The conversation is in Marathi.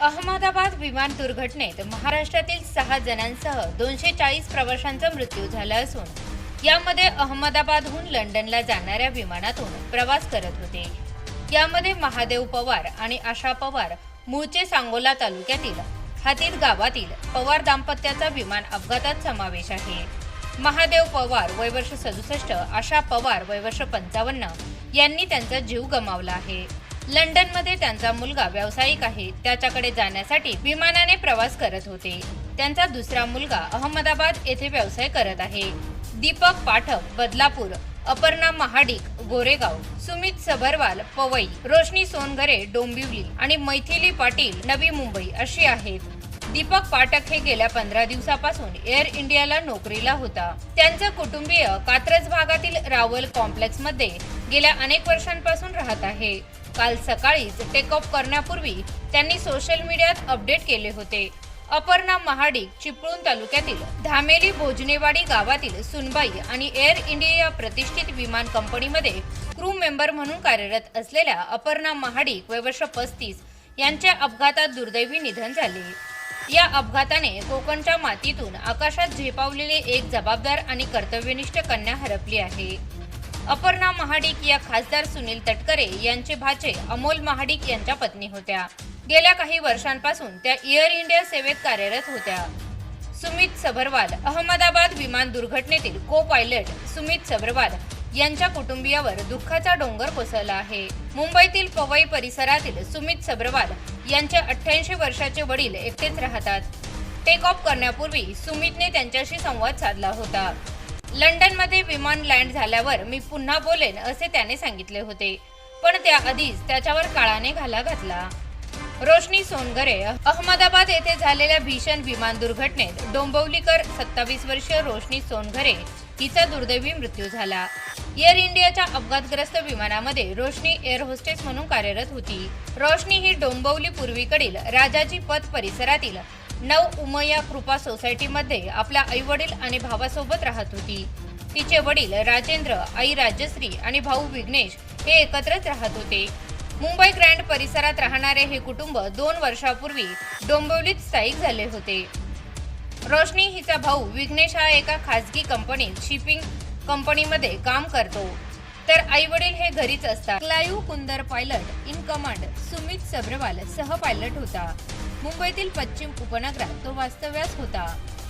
अहमदाबाद विमान दुर्घटनेत महाराष्ट्रातील सहा जणांसह दोनशे चाळीस प्रवाशांचा मृत्यू झाला असून यामध्ये अहमदाबादहून लंडनला जाणाऱ्या विमानातून प्रवास करत होते. यामध्ये महादेव पवार आणि आशा पवार मूळचे सांगोला तालुक्यातील हातीत गावातील पवार दाम्पत्याचा विमान अपघातात समावेश आहे. महादेव पवार वय वर्ष सदुसष्ट आशा पवार वय वर्ष पंचावन्न यांनी त्यांचा जीव गमावला आहे. लंडनमध्ये त्यांचा मुलगा व्यावसायिक आहे. त्याच्याकडे जाण्यासाठी विमानाने प्रवास करत होते. त्यांचा दुसरा मुलगा अहमदाबाद येथे व्यवसाय करत आहे. दीपक पाठक बदलापूर अपर्णा महाडिक गोरेगाव सुमित सबरवाल पवई रोशनी सोनघरे डोंबिवली आणि मैथिली पाटील नवी मुंबई अशी आहेत. दीपक पाठक हे गेल्या पंधरा दिवसापासून एअर इंडियाला नोकरीला होता. त्यांचं कुटुंबीय कात्रज भागातील रावल कॉम्प्लेक्समध्ये गेल्या अनेक वर्षांपासून राहत आहे. काल सकाळीच टेकऑफ करण्यापूर्वी त्यांनी सोशल मीडियात अपडेट केले होते. अपर्णा महाडिक चिपळूण तालुक्यातील धामेली भोजनेवाडी गावातील सुनबाई आणि एअर इंडिया या प्रतिष्ठित विमान कंपनीमध्ये क्रू मेंबर म्हणून कार्यरत असलेल्या अपर्णा महाडिक वयवर्ष पस्तीस यांच्या अपघातात दुर्दैवी निधन झाले. या अपघाताने कोकणच्या मातीतून आकाशात झेपावलेले एक जबाबदार आणि कर्तव्यनिष्ठ कन्या हरपली आहे. अपर्णा महाडिक या खासदार सुनील तटकरे यांचे भाचे अमोल महाडिक यांच्या पत्नी होत्या. गेल्या काही वर्षांपासून त्या एअर इंडिया सेवेत कार्यरत होत्या. सुमित सबरवाल अहमदाबाद विमान दुर्घटनेतील को पायलट सुमित सबरवाल यांच्या कुटुंबियावर दुःखाचा डोंगर कोसळला आहे. मुंबईतील पवई परिसरातील सुमित सबरवाल यांचे अठ्ठ्याऐंशी वर्षाचे वडील एकटेच राहतात. टेक ऑफ करण्यापूर्वी सुमितने त्यांच्याशी संवाद साधला होता. लंडनमध्ये विमान लँड झाल्यावर मी पुन्हा बोलेन असे त्याने सांगितले होते. पण त्याआधीच त्याच्यावर काळाने घाला घातला. रोशनी सोनगरे अहमदाबाद येथे झालेल्या भीषण विमान दुर्घटनेत डोंबवलीकर सत्तावीस वर्षीय रोशनी सोनगरे हिचा दुर्दैवी मृत्यू झाला. एअर इंडियाच्या अपघातग्रस्त विमानामध्ये रोशनी एअर होस्टेस म्हणून कार्यरत होती. रोशनी ही डोंबवली पूर्वीकडील राजाजी पथ परिसरातील नव उमया कृपा सोसायटीमध्ये आपल्या आईवडील आणि भावासोबत राहत होती. तिचे वडील राजेंद्र आई राजश्री आणि भाऊ विघ्नेश हे एकत्रच राहत होते. मुंबई ग्रँड परिसरात राहणारे हे कुटुंब दोन वर्षापूर्वी डोंबिवलीत स्थायिक झाले होते. रोशनी हिचा भाऊ विघ्नेश हा एका खासगी कंपनीत शिपिंग कंपनीमध्ये काम करतो. तर आई वडील हे घरीच असतात. Clive Kunder pilot in command Sumeet Sabharwal सह पायलट होता. मुंबईतील पश्चिम उपनगरात तो वास्तव्यास होता.